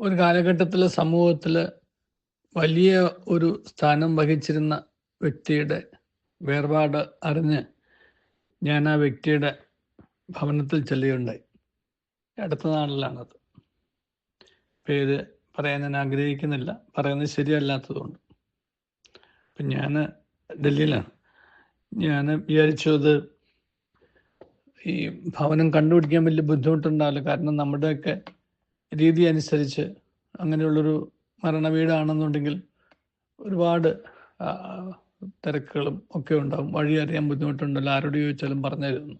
ഒരു കാലഘട്ടത്തിൽ സമൂഹത്തിൽ വലിയ ഒരു സ്ഥാനം വഹിച്ചിരുന്ന വ്യക്തിയുടെ വേർപാട് അറിഞ്ഞ് ഞാൻ ആ വ്യക്തിയുടെ ഭവനത്തിൽ ചെല്ലുകയുണ്ടായി. അടുത്ത നാളിലാണത്. പേര് പറയാൻ ഞാൻ ആഗ്രഹിക്കുന്നില്ല. പറയുന്നത് ശരിയല്ലാത്തതുകൊണ്ട്. അപ്പം ഞാൻ ഡൽഹിയിലാണ്. ഞാൻ വിചാരിച്ചു അത് ഈ ഭവനം കണ്ടുപിടിക്കാൻ വലിയ ബുദ്ധിമുട്ടുണ്ടാവില്ല. കാരണം നമ്മുടെയൊക്കെ രീതി അനുസരിച്ച് അങ്ങനെയുള്ളൊരു മരണ വീടാണെന്നുണ്ടെങ്കിൽ ഒരുപാട് തിരക്കുകളും ഒക്കെ ഉണ്ടാകും വഴി അറിയാൻ ബുദ്ധിമുട്ടുണ്ടല്ലോ. ആരോട് ചോദിച്ചാലും പറഞ്ഞു തരുന്നു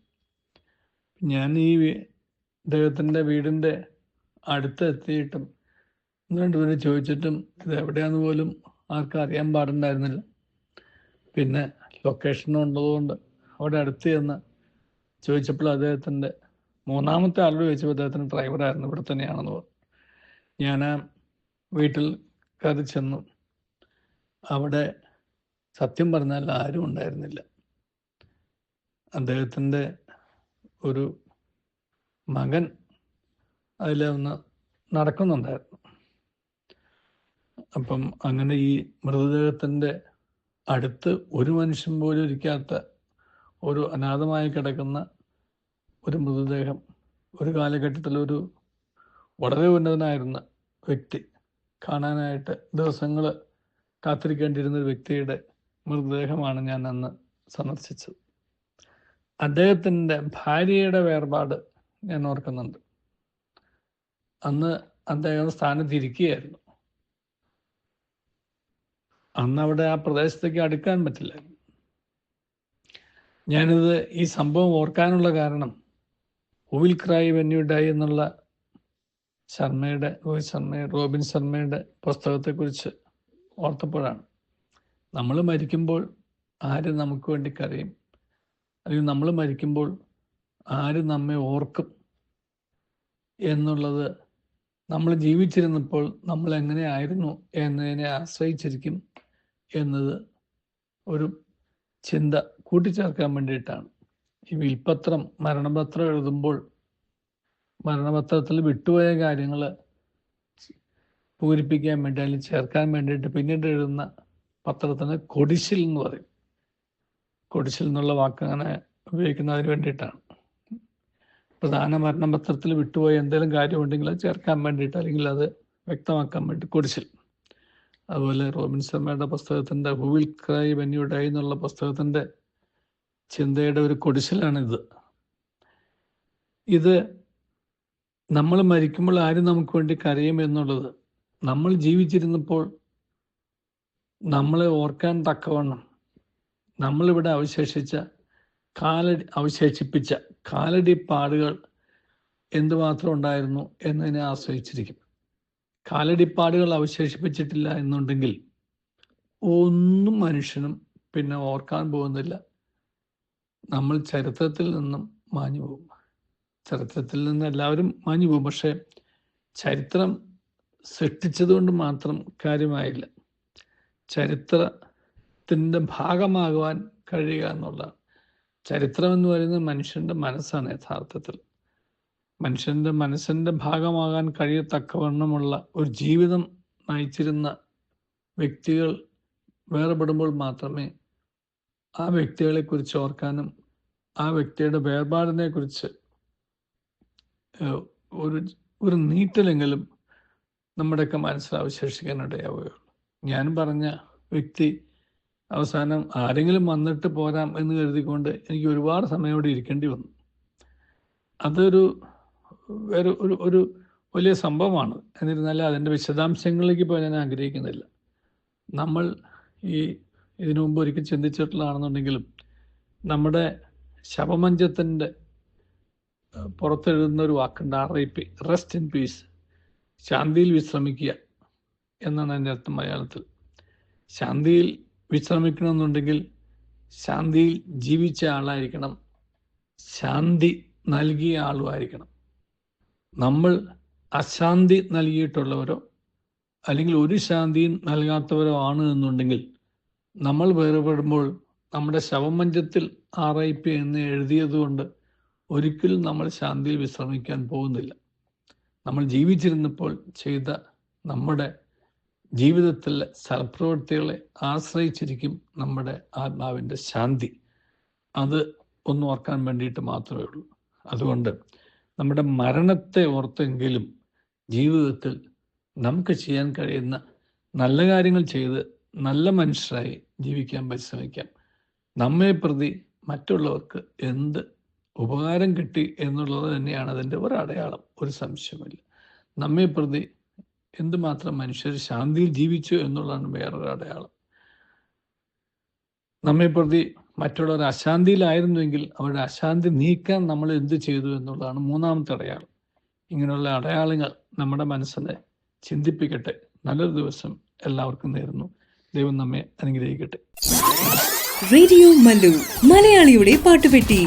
ഞാൻ ഈ അദ്ദേഹത്തിന്റെ വീടിന്റെ അടുത്ത് എത്തിയിട്ടും ഒന്ന് രണ്ട് ചോദിച്ചിട്ടും ഇത് എവിടെയാന്ന് പോലും ആർക്കും അറിയാൻ പാടുണ്ടായിരുന്നില്ല. പിന്നെ ലൊക്കേഷൻ ഉള്ളതുകൊണ്ട് അവിടെ അടുത്ത് ചെന്ന് ചോദിച്ചപ്പോൾ അദ്ദേഹത്തിന്റെ മൂന്നാമത്തെ ആളോട് ചോദിച്ചപ്പോൾ അദ്ദേഹത്തിന് ഡ്രൈവറായിരുന്നു ഇവിടെ തന്നെയാണെന്ന് പറഞ്ഞു. ഞാൻ വീട്ടിൽ കയറി ചെന്നു. അവിടെ സത്യം പറഞ്ഞാൽ ആരും ഉണ്ടായിരുന്നില്ല. അദ്ദേഹത്തിന്റെ ഒരു മകൻ അതിൽ ഒന്ന് നടക്കുന്നുണ്ടായിരുന്നു. അപ്പം അങ്ങനെ ഈ മൃതദേഹത്തിന്റെ അടുത്ത് ഒരു മനുഷ്യൻ പോലും ഇരിക്കാത്ത ഒരു അനാഥമായി കിടക്കുന്ന ഒരു മൃതദേഹം ഒരു കാലഘട്ടത്തിൽ ഒരു വളരെ ഉന്നതനായിരുന്ന വ്യക്തി കാണാനായിട്ട് ദിവസങ്ങൾ കാത്തിരിക്കേണ്ടിയിരുന്ന ഒരു വ്യക്തിയുടെ മൃതദേഹമാണ് ഞാൻ അന്ന് സന്ദർശിച്ചത്. അദ്ദേഹത്തിന്റെ ഭാര്യയുടെ വേർപാട് ഞാൻ ഓർക്കുന്നുണ്ട്. അന്ന് അദ്ദേഹം സ്ഥാനത്തിരിക്കുകയായിരുന്നു. അന്ന് അവിടെ ആ പ്രദേശത്തേക്ക് അടുക്കാൻ പറ്റില്ലായിരുന്നു. ഞാനിത് ഈ സംഭവം ഓർക്കാനുള്ള കാരണം ഉവിൽ ക്രൈ വെന്യൂഡായി എന്നുള്ള ശർമ്മയുടെ രോഹിത് ശർമ്മ റോബിൻ ശർമ്മയുടെ പുസ്തകത്തെക്കുറിച്ച് ഓർത്തപ്പോഴാണ്. നമ്മൾ മരിക്കുമ്പോൾ ആര് നമുക്ക് വേണ്ടി കരയും? അല്ലെങ്കിൽ നമ്മൾ മരിക്കുമ്പോൾ ആര് നമ്മെ ഓർക്കും? എന്നുള്ളത് നമ്മൾ ജീവിച്ചിരുന്നപ്പോൾ നമ്മൾ എങ്ങനെയായിരുന്നു എന്നതിനെ ആശ്രയിച്ചിരിക്കും എന്നത് ഒരു ചിന്ത കൂട്ടിച്ചേർക്കാൻ വേണ്ടിയിട്ടാണ്. ഈ വിൽപത്രം മരണപത്രം എഴുതുമ്പോൾ മരണപത്രത്തിൽ വിട്ടുപോയ കാര്യങ്ങൾ പൂരിപ്പിക്കാൻ വേണ്ടി അല്ലെങ്കിൽ ചേർക്കാൻ വേണ്ടിയിട്ട് പിന്നീട് എഴുതുന്ന പത്രത്തിന് കൊടിശിൽ എന്ന് പറയും. കൊടിശിൽ എന്നുള്ള വാക്ക് അങ്ങനെ ഉപയോഗിക്കുന്നതിന് വേണ്ടിയിട്ടാണ്. പ്രധാന മരണപത്രത്തിൽ വിട്ടുപോയ എന്തെങ്കിലും കാര്യമുണ്ടെങ്കിൽ അത് ചേർക്കാൻ വേണ്ടിയിട്ട് അല്ലെങ്കിൽ അത് വ്യക്തമാക്കാൻ വേണ്ടി കൊടിശിൽ. അതുപോലെ റോബിൻ ശർമ്മയുടെ പുസ്തകത്തിന്റെ ഹുവിൽ ക്രൈ വെന്യൂഡായി എന്നുള്ള പുസ്തകത്തിന്റെ ചിന്തയുടെ ഒരു കൊടിശലാണിത്. ഇത് നമ്മൾ മരിക്കുമ്പോൾ ആരും നമുക്ക് വേണ്ടി കരയും എന്നുള്ളത്? നമ്മൾ ജീവിച്ചിരുന്നപ്പോൾ നമ്മളെ ഓർക്കാൻ തക്കവണ്ണം നമ്മളിവിടെ അവശേഷിച്ച കാലടി അവശേഷിപ്പിച്ച കാലടി പാടുകൾ എന്തുമാത്രം ഉണ്ടായിരുന്നു എന്നതിനെ ആശ്രയിച്ചിരിക്കും. കാലടിപ്പാടുകൾ അവശേഷിപ്പിച്ചിട്ടില്ല എന്നുണ്ടെങ്കിൽ ഒന്നും മനുഷ്യനും പിന്നെ ഓർക്കാൻ പോകുന്നില്ല. നമ്മൾ ചരിത്രത്തിൽ നിന്നും മാഞ്ഞു പോകും. ചരിത്രത്തിൽ നിന്ന് എല്ലാവരും മാഞ്ഞു പോകും. പക്ഷേ ചരിത്രം സൃഷ്ടിച്ചതുകൊണ്ട് മാത്രം കാര്യമായില്ല. ചരിത്രത്തിന്റെ ഭാഗമാകുവാൻ കഴിയുക എന്നുള്ളതാണ്. ചരിത്രം എന്ന് പറയുന്നത് മനുഷ്യന്റെ മനസ്സാണ് യഥാർത്ഥത്തിൽ. മനുഷ്യന്റെ മനസ്സിന്റെ ഭാഗമാകാൻ കഴിയത്തക്കവണ്ണമുള്ള ഒരു ജീവിതം നയിച്ചിരുന്ന വ്യക്തികൾ വേർപെടുമ്പോൾ മാത്രമേ ആ വ്യക്തികളെ കുറിച്ച് ഓർക്കാനും ആ വ്യക്തിയുടെ വേർപാടിനെ കുറിച്ച് ഒരു ഒരു നീറ്റലെങ്കിലും നമ്മുടെയൊക്കെ മനസ്സിൽ അവശേഷിക്കാനിടയാവുകയുള്ളു. ഞാൻ പറഞ്ഞ വ്യക്തി അവസാനം ആരെങ്കിലും വന്നിട്ട് പോരാം എന്ന് കരുതിക്കൊണ്ട് എനിക്ക് ഒരുപാട് സമയം ഇവിടെ ഇരിക്കേണ്ടി വന്നു. അതൊരു വേറെ ഒരു ഒരു വലിയ സംഭവമാണ്. എന്നിരുന്നാലും അതിന്റെ വിശദാംശങ്ങളിലേക്ക് പോയി ഞാൻ ആഗ്രഹിക്കുന്നില്ല. നമ്മൾ ഈ ഇതിനു മുമ്പ് ഒരിക്കൽ ചിന്തിച്ചിട്ടുള്ളതാണെന്നുണ്ടെങ്കിലും നമ്മുടെ ശവമഞ്ചത്തിന്റെ പുറത്തെഴുതുന്ന ഒരു വാക്കുണ്ട് R I P rest in peace ശാന്തിയിൽ വിശ്രമിക്കുക എന്നാണ് എന്റെ അർത്ഥം മലയാളത്തിൽ. ശാന്തിയിൽ വിശ്രമിക്കണമെന്നുണ്ടെങ്കിൽ ശാന്തിയിൽ ജീവിച്ച ആളായിരിക്കണം. ശാന്തി നൽകിയ ആളുമായിരിക്കണം. നമ്മൾ അശാന്തി നൽകിയിട്ടുള്ളവരോ അല്ലെങ്കിൽ ഒരു ശാന്തിയും നൽകാത്തവരോ ആണ് എന്നുണ്ടെങ്കിൽ നമ്മൾ വേർപെടുമ്പോൾ നമ്മുടെ ശവമഞ്ചത്തിൽ ആർ ഐ പി എന്ന് എഴുതിയതുകൊണ്ട് ഒരിക്കലും നമ്മൾ ശാന്തിയിൽ വിശ്രമിക്കാൻ പോകുന്നില്ല. നമ്മൾ ജീവിച്ചിരുന്നപ്പോൾ ചെയ്ത നമ്മുടെ ജീവിതത്തിലെ സൽപ്രവൃത്തികളെ ആശ്രയിച്ചിരിക്കും നമ്മുടെ ആത്മാവിന്റെ ശാന്തി. അത് ഒന്ന് ഓർക്കാൻ വേണ്ടിയിട്ട് മാത്രമേ ഉള്ളൂ. അതുകൊണ്ട് നമ്മുടെ മരണത്തെ ഓർത്തെങ്കിലും ജീവിതത്തിൽ നമുക്ക് ചെയ്യാൻ കഴിയുന്ന നല്ല കാര്യങ്ങൾ ചെയ്ത് നല്ല മനുഷ്യരായി ജീവിക്കാൻ പരിശ്രമിക്കാം. നമ്മെ പ്രതി മറ്റുള്ളവർക്ക് എന്ത് ഉപകാരം കിട്ടി എന്നുള്ളത് തന്നെയാണ് അതിന്റെ ഒരു അടയാളം ഒരു സംശയമില്ല നമ്മെ പ്രതി എന്തുമാത്രം മനുഷ്യർ ശാന്തിയിൽ ജീവിച്ചു എന്നുള്ളതാണ് വേറൊരു അടയാളം. നമ്മെ പ്രതി മറ്റുള്ളവർ അശാന്തിയിലായിരുന്നുവെങ്കിൽ അവരുടെ അശാന്തി നീക്കാൻ നമ്മൾ എന്ത് ചെയ്തു എന്നുള്ളതാണ് മൂന്നാമത്തെ അടയാളം. ഇങ്ങനെയുള്ള അടയാളങ്ങൾ നമ്മുടെ മനസ്സിനെ ചിന്തിപ്പിക്കട്ടെ. നല്ലൊരു ദിവസം എല്ലാവർക്കും നേരുന്നു. ദൈവം നമ്മെ അനുഗ്രഹിക്കട്ടെ. റേഡിയോ മലയാളിയുടെ പാട്ടുപെട്ടി.